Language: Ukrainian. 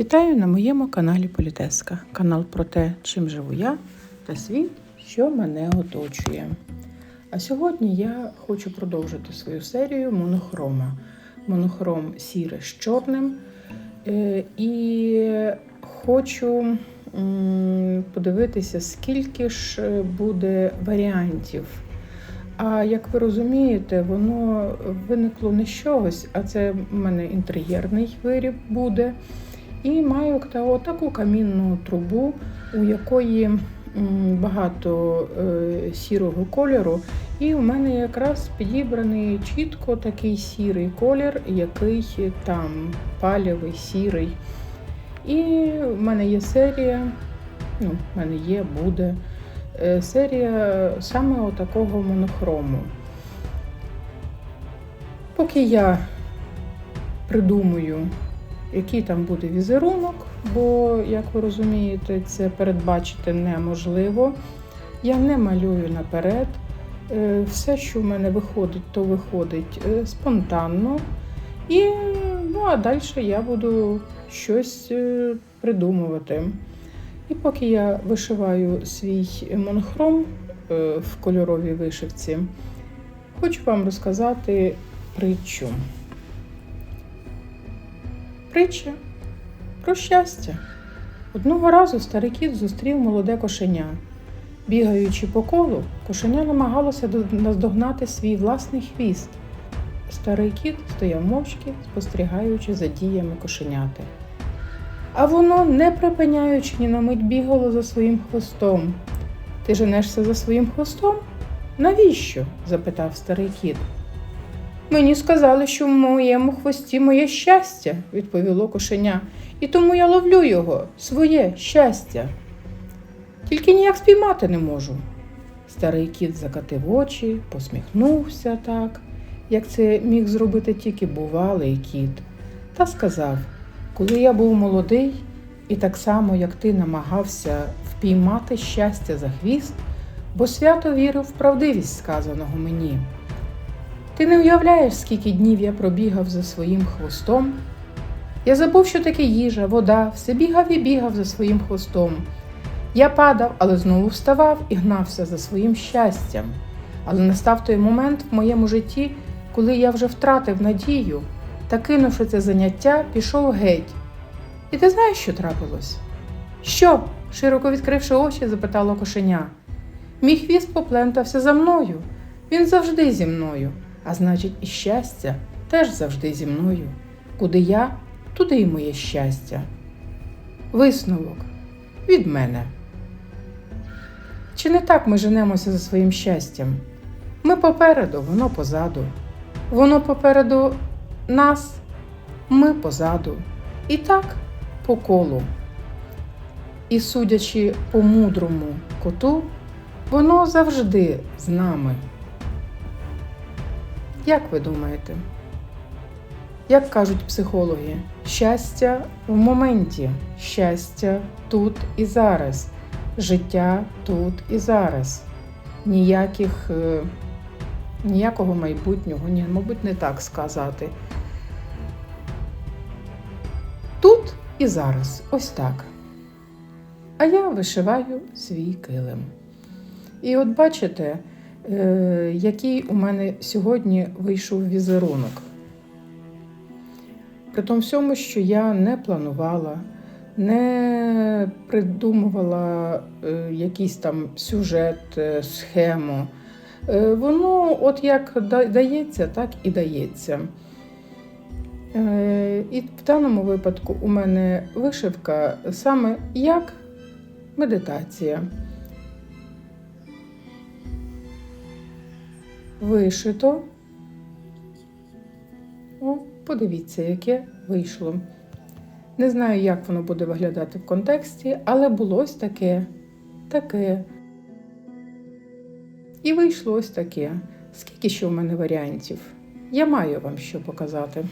Вітаю на моєму каналі Політеска. Канал про те, чим живу я та світ, що мене оточує. А сьогодні я хочу продовжити свою серію монохрома. Монохром сіре з чорним. Е, І хочу подивитися, скільки ж е, буде варіантів. А як ви розумієте, воно виникло не з чогось, а це в мене інтер'єрний виріб буде. І маю та- таку камінну трубу, у якої багато е, сірого кольору. І у мене якраз підібраний чітко такий сірий колір, який там палєвий, сірий. І в мене є серія, ну, в мене є, буде е, серія саме отакого монохрому. Поки я придумую, який там буде візерунок, бо, як ви розумієте, це передбачити неможливо. Я не малюю наперед. Е, Все, що в мене виходить, то виходить е, спонтанно. І ну, а далі я буду щось е, придумувати. І поки я вишиваю свій монохром в кольоровій вишивці, хочу вам розказати притчу. Притча про щастя. Одного разу старий кіт зустрів молоде кошеня. Бігаючи по колу, кошеня намагалося наздогнати свій власний хвіст. Старий кіт стояв мовчки, спостерігаючи за діями кошеняти. А воно, не припиняючи ні на мить бігало за своїм хвостом. Ти женешся за своїм хвостом? Навіщо? запитав старий кіт. Мені сказали, що в моєму хвості моє щастя, відповіло кошеня, і тому я ловлю його, своє щастя. Тільки ніяк спіймати не можу. Старий кіт закатив очі, посміхнувся так, як це міг зробити тільки бувалий кіт, та сказав: Коли я був молодий і так само, як ти намагався впіймати щастя за хвіст, бо свято вірив в правдивість сказаного мені. Ти не уявляєш, скільки днів я пробігав за своїм хвостом. Я забув, що таке їжа, вода, все бігав і бігав за своїм хвостом. Я падав, але знову вставав і гнався за своїм щастям. Але настав той момент в моєму житті, коли я вже втратив надію та, кинувши це заняття, пішов геть. І ти знаєш, що трапилось? Що? широко відкривши очі, запитало кошеня. Мій хвіст поплентався за мною. Він завжди зі мною, а значить, і щастя теж завжди зі мною. Куди я, туди й моє щастя. Висновок від мене. Чи не так ми женемося за своїм щастям? Ми попереду, воно позаду. Воно попереду нас, ми позаду. І так по колу. І судячи по мудрому коту, воно завжди з нами. Як ви думаєте? Як кажуть психологи, щастя в моменті, щастя тут і зараз, життя тут і зараз. Ніяких, е, ніякого майбутнього, ні, мабуть, не так сказати. Тут і зараз, ось так. А я вишиваю свій килим. І от бачите, який у мене сьогодні вийшов візерунок. При тому всьому, що я не планувала, не придумувала е, якийсь там сюжет, е, схему. Е, воно, от як дається, так і дається. Е, і в даному випадку у мене вишивка саме як медитація. Вишито. О, подивіться, яке вийшло. Не знаю, як воно буде виглядати в контексті, але було ось таке, таке. І вийшло ось таке. Скільки ще в мене варіантів? Я маю вам що показати.